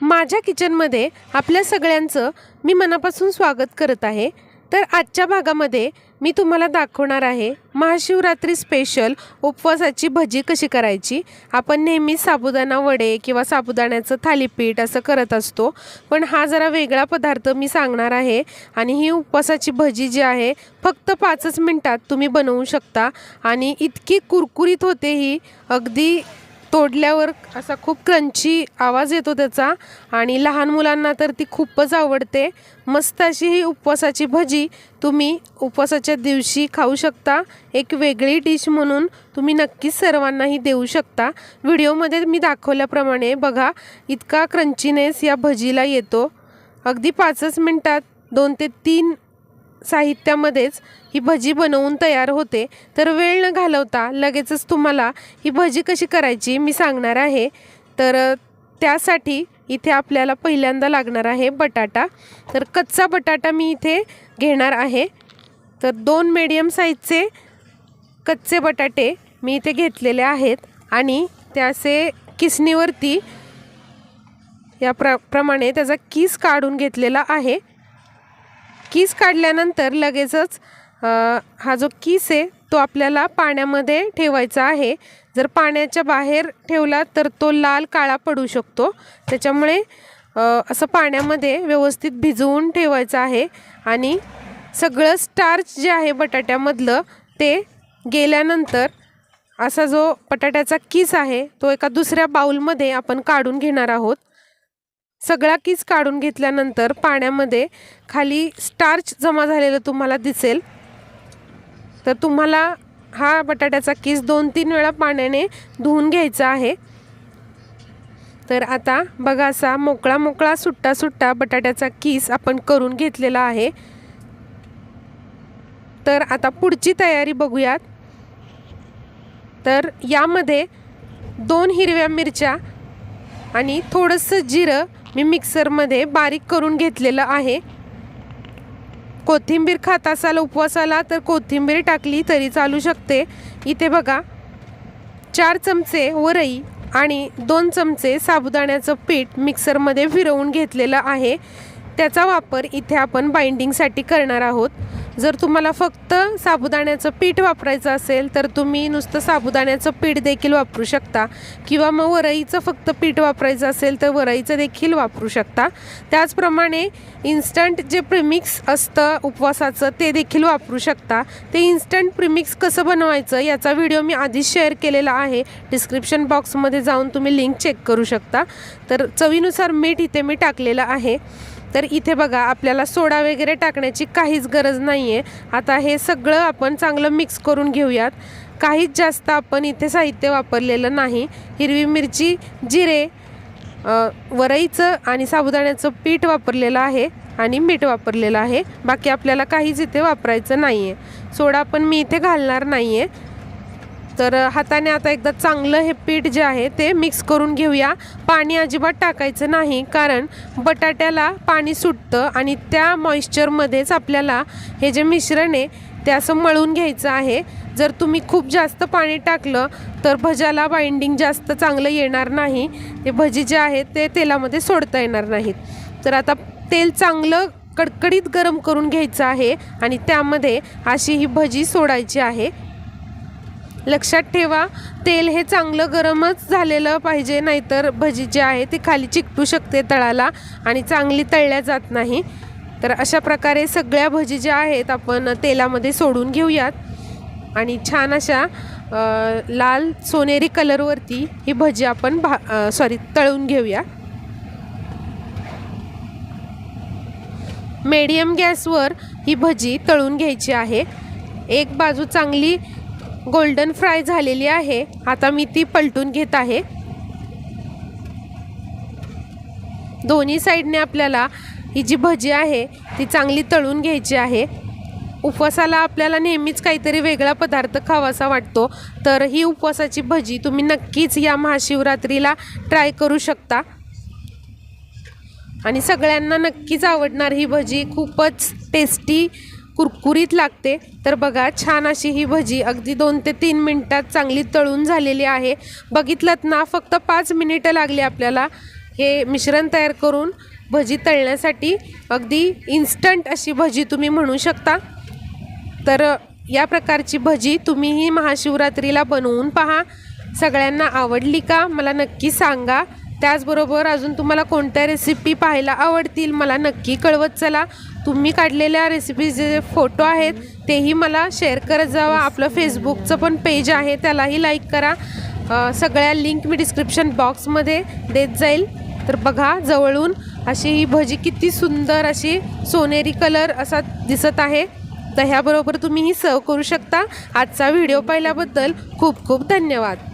माझ्या किचनमध्ये आपल्या सगळ्यांचं मी मनापासून स्वागत करत आहे. तर आजच्या भागामध्ये मी तुम्हाला दाखवणार आहे महाशिवरात्री स्पेशल उपवासाची भजी कशी करायची. आपण नेहमी साबुदाणा वडे किंवा साबुदाण्याचं थालीपीठ असं करत असतो. पण हा जरा वेगळा पदार्थ मी सांगणार आहे आणि ही उपवासाची भजी जी आहे फक्त पाचच मिनटात तुम्ही बनवू शकता. आणि इतकी कुरकुरीत होते ही अगदी तोडल्यावर असा खूप क्रंची आवाज येतो त्याचा. आणि लहान मुलांना तर ती खूपच आवडते. मस्त अशी ही उपवासाची भजी तुम्ही उपवासाच्या दिवशी खाऊ शकता. एक वेगळी डिश म्हणून तुम्ही नक्कीच सर्वांनाही देऊ शकता. व्हिडिओमध्ये मी दाखवल्याप्रमाणे बघा इतका क्रंचीनेस या भजीला येतो. अगदी पाचच मिनटात दोन ते तीन साहित्यामध्येच ही भजी बनवून तयार होते. तर वेळ न घालवता लगेचच तुम्हाला ही भजी कशी करायची मी सांगणार आहे. तर त्यासाठी इथे आपल्याला पहिल्यांदा लागणार आहे बटाटा. तर कच्चा बटाटा मी इथे घेणार आहे. तर दोन मीडियम साईजचे कच्चे बटाटे मी इथे घेतलेले आहेत आणि त्याचे किसणीवरती या प्र प्रमाणे त्याचा किस काढून घेतलेला आहे. किस काढल्यानंतर लगेचच हा जो किस आहे तो आपल्याला पाण्यामध्ये ठेवायचा आहे. जर पाण्याच्या बाहेर ठेवला तर तो लाल काळा पडू शकतो. त्याच्यामुळे असं पाण्यामध्ये व्यवस्थित भिजवून ठेवायचं आहे आणि सगळं स्टार्च जे आहे बटाट्यामधलं ते गेल्यानंतर असा जो बटाट्याचा किस आहे तो एका दुसऱ्या बाऊलमध्ये आपण काढून घेणार आहोत. सगळा किस काढून घेतल्यानंतर पाण्यामध्ये खाली स्टार्च जमा झालेलं तुम्हाला दिसेल. तर तुम्हाला हा बटाट्याचा किस दोन तीन वेळा पाण्याने धुवून घ्यायचा आहे. तर आता बघा असा मोकळा मोकळा सुट्टा सुट्टा बटाट्याचा किस आपण करून घेतलेला आहे. तर आता पुढची तयारी बघूयात. तर यामध्ये दोन हिरव्या मिरच्या आणि थोडंसं जिरं मी मिक्सरमध्ये बारीक करून घेतलेलं आहे. कोथिंबीर खात असाल उपवासाला तर कोथिंबीर टाकली तरी चालू शकते. इथे बघा चार चमचे वरई आणि दोन चमचे साबुदाण्याचं पीठ मिक्सरमध्ये फिरवून घेतलेलं आहे. त्याचा वापर इथे आपण बाइंडिंगसाठी करणार आहोत. जर तुम्हाला फक्त साबुदाण्याचं पीठ वापरायचं असेल तर तुम्ही नुसतं साबुदाण्याचं पीठ देखील वापरू शकता. किंवा मग वरईचं फक्त पीठ वापरायचं असेल तर वरईचं देखील वापरू शकता. त्याचप्रमाणे इन्स्टंट जे प्रिमिक्स असतं उपवासाचं ते देखील वापरू शकता. ते इन्स्टंट प्रिमिक्स कसं बनवायचं याचा व्हिडिओ मी आधीच शेअर केलेला आहे. डिस्क्रिप्शन बॉक्समध्ये जाऊन तुम्ही लिंक चेक करू शकता. तर चवीनुसार मीठ इथे मी टाकलेलं आहे. तर इथे बघा आपल्याला सोडा वगैरे टाकण्याची काहीच गरज नाही आहे आता हे सगळं आपण चांगलं मिक्स करून घेऊयात. काहीच जास्त आपण इथे साहित्य वापरलेलं नाही. हिरवी मिरची जिरे वरईचं आणि साबुदाण्याचं पीठ वापरलेलं आहे आणि मीठ वापरलेलं आहे. बाकी आपल्याला काहीच इथे वापरायचं नाही आहे सोडा पण मी इथे घालणार नाही आहे तर हाताने आता एकदा चांगलं हे पीठ जे आहे ते मिक्स करून घेऊया. पाणी अजिबात टाकायचं नाही कारण बटाट्याला पाणी सुटतं आणि त्या मॉइश्चरमध्येच आपल्याला हे जे मिश्रण आहे ते असं मळून घ्यायचं आहे. जर तुम्ही खूप जास्त पाणी टाकलं तर भज्याला बाइंडिंग जास्त चांगलं येणार नाही. ते भजी जे आहेत ते तेलामध्ये सोडता येणार नाहीत. तर आता तेल चांगलं कडकडीत गरम करून घ्यायचं आहे आणि त्यामध्ये अशी ही भजी सोडायची आहे. लक्षात ठेवा तेल हे चांगलं गरमच झालेलं पाहिजे नाहीतर भजी जी आहे ती खाली चिकटू शकते तळाला आणि चांगली तळल्या जात नाही. तर अशा प्रकारे सगळ्या भजी ज्या आहेत आपण तेलामध्ये सोडून घेऊयात. आणि छान अशा लाल सोनेरी कलरवरती ही भजी आपण भा सॉरी तळून घेऊया. मेडियम गॅसवर ही भजी तळून घ्यायची आहे. एक बाजू चांगली गोल्डन फ्राय झालेली आहे. आता मी ती पलटून घेत आहे. दोन्ही साईडने आपल्याला ही जी भजी आहे ती चांगली तळून घ्यायची आहे. उपवासाला आपल्याला नेहमीच काहीतरी वेगळा पदार्थ खावासा वाटतो. तर ही उपवासाची भजी तुम्ही नक्कीच या महाशिवरात्रीला ट्राय करू शकता. आणि सगळ्यांना नक्कीच आवडणार ही भजी. खूपच टेस्टी कुरकुरीत लागते. तर बघा छान अशी ही भजी अगदी दोन ते तीन मिनटात चांगली तळून झालेली आहे. बघितलं ना फक्त पाच मिनिटं लागली आपल्याला हे मिश्रण तयार करून भजी तळण्यासाठी. अगदी इन्स्टंट अशी भजी तुम्ही म्हणू शकता. तर या प्रकारची भजी तुम्हीही महाशिवरात्रीला बनवून पहा. सगळ्यांना आवडली का? मला नक्की सांगा. त्याचबरोबर अजून तुम्हाला कोणत्या रेसिपी पाहायला आवडतील मला नक्की कळवत चला. तुम्ही काढलेल्या रेसिपीचे जे फोटो आहेत तेही मला शेअर करत जावा. आपलं फेसबुकचं पण पेज आहे त्यालाही लाईक करा. सगळ्या लिंक मी डिस्क्रिप्शन बॉक्समध्ये देत जाईल. तर बघा जवळून अशी ही भजी किती सुंदर अशी सोनेरी कलर असा दिसत आहे. तर ह्याबरोबर तुम्ही ही सर्व करू शकता. आजचा व्हिडिओ पाहिल्याबद्दल खूप खूप धन्यवाद.